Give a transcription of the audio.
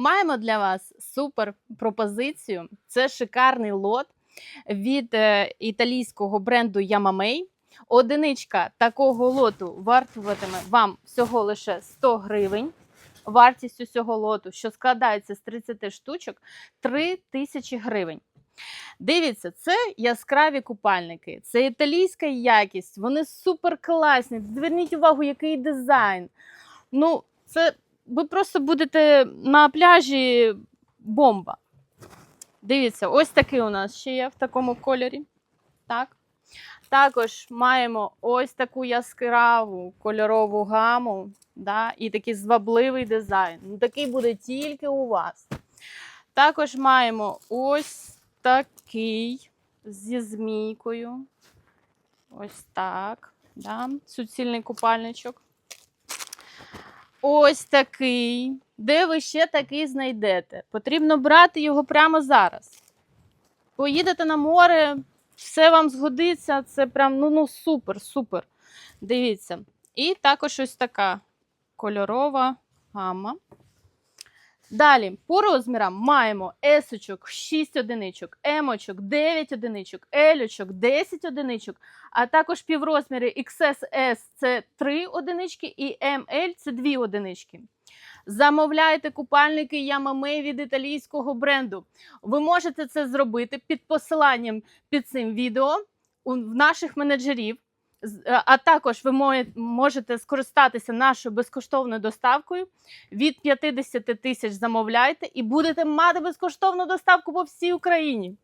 Маємо для вас супер пропозицію. Це шикарний лот від е, італійського бренду Yamamei. Одиничка такого лоту вартуватиме вам всього лише 100 гривень. Вартість усього лоту, що складається з 30 штучок, 3 тисячі гривень. Дивіться, це яскраві купальники, це італійська якість, вони супер класні. Зверніть увагу, який дизайн. Ну, це ви просто будете на пляжі бомба. Дивіться, ось такий у нас ще є в такому кольорі. Так. Також маємо ось таку яскраву кольорову гаму, да, і такий звабливий дизайн. Ну, такий буде тільки у вас. Також маємо ось такий зі змійкою. Ось так. Да, суцільний купальничок. Ось такий. Де ви ще такий знайдете? Потрібно брати його прямо зараз. Поїдете на море, все вам згодиться. Це прям ну, ну супер, супер. Дивіться. І також ось така кольорова гамма. Далі, по розмірам маємо есочок 6 одиничок, емочок 9 одиничок, елючок 10 одиничок, а також піврозміри XSS це 3 одинички і ML це 2 одинички. Замовляйте купальники Ямамей від італійського бренду. Ви можете це зробити під посиланням під цим відео у наших менеджерів. Е, А також ви можете скористатися нашою безкоштовною доставкою. Від 50 тисяч замовляйте і будете мати безкоштовну доставку по всій Україні.